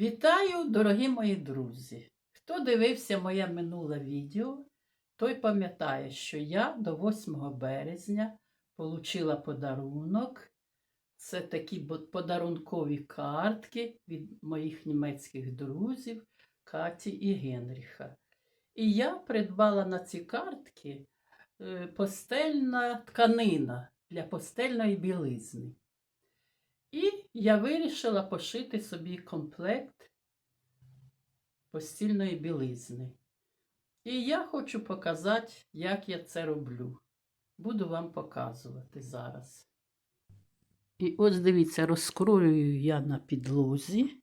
Вітаю, дорогі мої друзі! Хто дивився моє минуле відео, той пам'ятає, що я до 8 березня отримала подарунок. Це такі подарункові картки від моїх німецьких друзів Каті і Генріха. І я придбала на ці картки е, постельна тканина для постельної білизни. І я вирішила пошити собі комплект постільної білизни. І я хочу показати, як я це роблю. Буду вам показувати зараз. І ось дивіться, розкрою я на підлозі.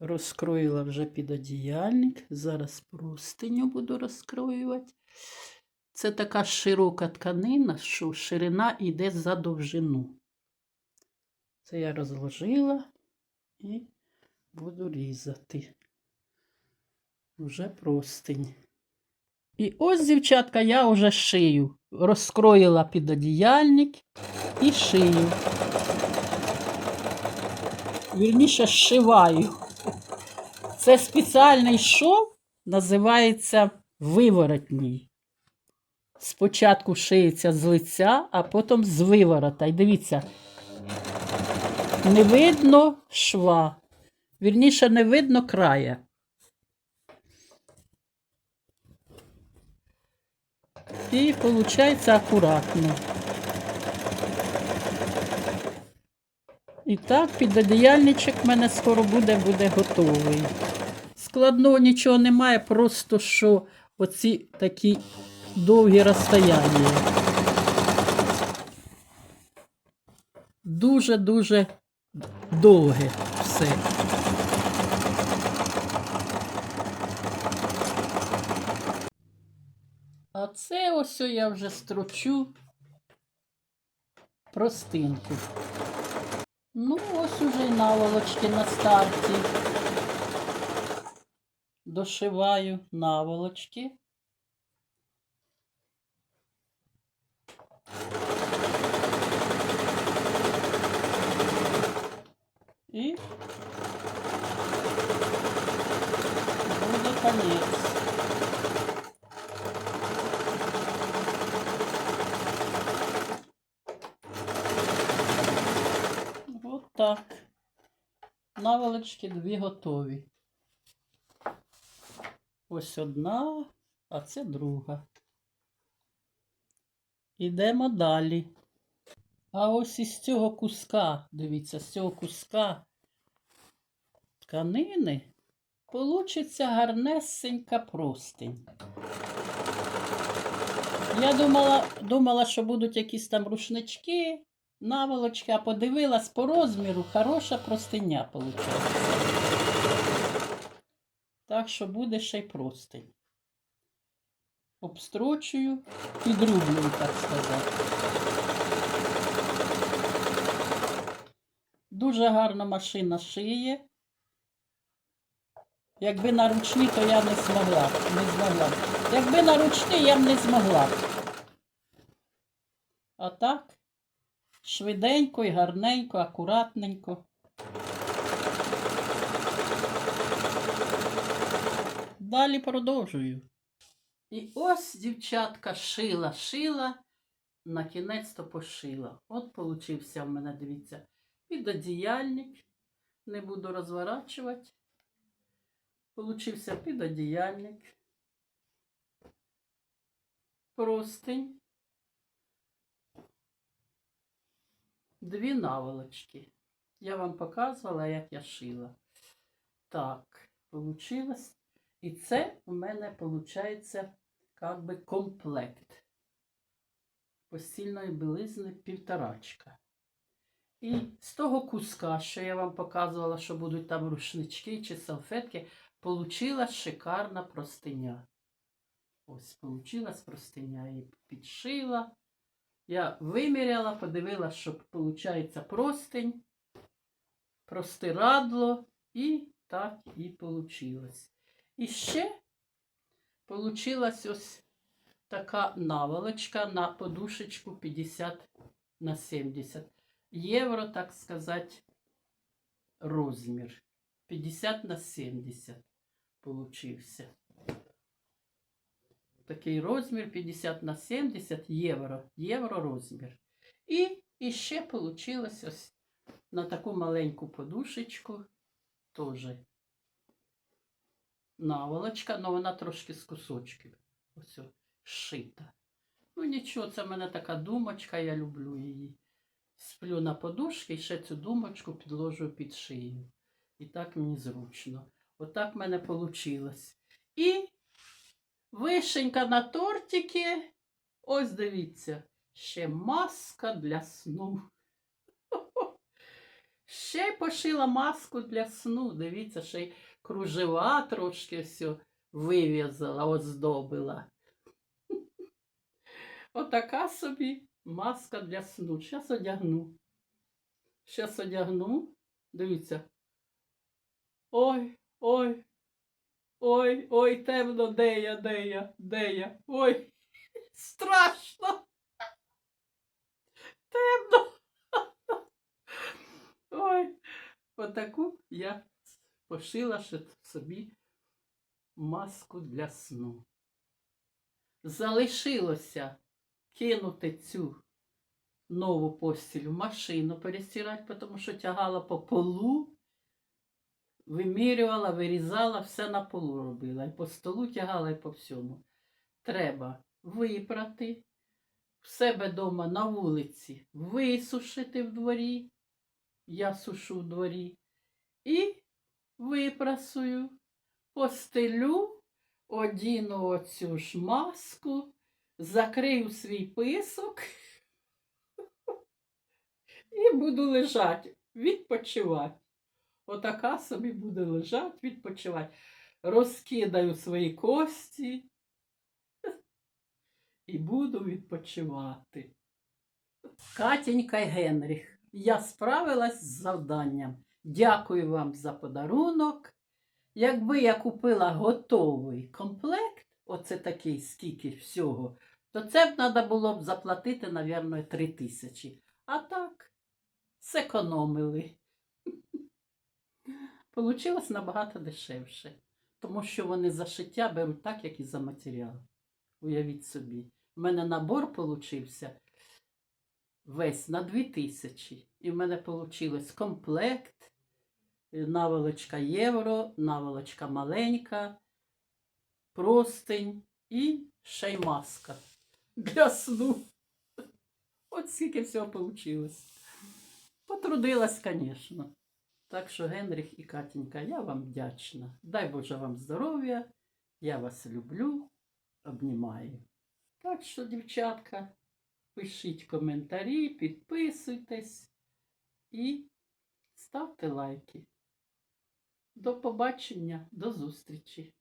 Розкроїла вже підодіяльник. Зараз простиню буду розкроювати. Це така широка тканина, що ширина йде за довжину. Це я розложила і буду різати. Вже простинь. І ось, дівчатка, я вже шию. Розкроїла підодіяльник і шию. Вірніше, зшиваю. Це спеціальний шов, називається виворотній. Спочатку шиється з лиця, а потім з виворота. І дивіться, не видно шва. Вірніше, не видно края. І виходить акуратно. І так, підодіяльничок в мене скоро буде, буде готовий. Складного нічого немає, просто що оці такі довгі розстояння. Дуже-дуже довге все. А це ось я вже строчу простинку. Ну, ось уже й наволочки на старті. Дошиваю наволочки. І буде конець. От так. Наволочки дві готові. Ось одна, а це друга. Ідемо далі. А ось із цього куска, дивіться, з цього куска тканини получиться гарнесенька простинь. Я думала, думала, що будуть якісь там рушнички, наволочки, а подивилась по розміру, хороша простиня виходить. Так що буде ще й простинь. Обстрочую, підрублюю, так сказати. Дуже гарна машина шиє. Якби на ручні, то я не змогла. Не змогла. Якби на ручні, я б не змогла. А так, швиденько і гарненько, акуратненько. Далі продовжую. І ось дівчатка шила, шила, на кінець-то пошила. От получився в мене, дивіться, підодіяльник. Не буду розворачувати. Получився підодіяльник. Простень. Дві наволочки. Я вам показувала, як я шила. Так, получилось. І це у мене виходить як би комплект постільної білизни півторачка. І з того куска, що я вам показувала, що будуть там рушнички чи салфетки, получилась шикарна простиня. Ось, получилась простиня. Її підшила. Я виміряла, подивилася, що виходить простинь, простирадло, і так і получилось. І ще получилась ось така наволочка на подушечку 50 на 70 євро, так сказати, розмір. 50 на 70 получився. Такий розмір 50 на 70 євро. Євро розмір. І, і ще вийшло ось на таку маленьку подушечку теж наволочка, але вона трошки з кусочків. Ось о, шита. Ну нічого, це в мене така думочка, я люблю її. Сплю на подушки і ще цю думочку підложу під шию. І так мені зручно. Отак в мене вийшло. І вишенька на тортики. Ось дивіться, ще маска для сну. Ще пошила маску для сну. Дивіться, ще й кружева трошки все вив'язала, оздобила. Отака собі маска для сну. Зараз одягну. Зараз одягну. Дивіться. Ой, ой, ой, ой, темно, де я, де я, де я? Ой, страшно. Темно. Ой, отаку я пошила ще собі маску для сну. Залишилося кинути цю нову постіль машину перестирати, тому що тягала по полу, вимірювала, вирізала, все на полу робила. І по столу тягала, і по всьому. Треба випрати в себе вдома на вулиці, висушити в дворі. Я сушу в дворі. І випрасую, постелю, одіну оцю ж маску, закрию свій писок і буду лежати, відпочивати. Отака собі буде лежати, відпочивати. Розкидаю свої кості і буду відпочивати. Катенька й Генріх, я справилась з завданням. Дякую вам за подарунок. Якби я купила готовий комплект, оце такий скільки всього, то це б треба було б заплатити, мабуть, 3 тисячі. А так, зекономили. Получилось набагато дешевше, тому що вони за шиття беруть так, як і за матеріал. Уявіть собі. У мене набор получився весь на 2000. І в мене вийшло комплект, наволочка євро, наволочка маленька, простень і ще й маска для сну. От скільки всього вийшло. Потрудилась, звісно. Так що, Генріх і Катенька, я вам вдячна. Дай Боже вам здоров'я. Я вас люблю, обнімаю. Так що, дівчатка, пишіть коментарі, підписуйтесь і ставте лайки. До побачення, до зустрічі!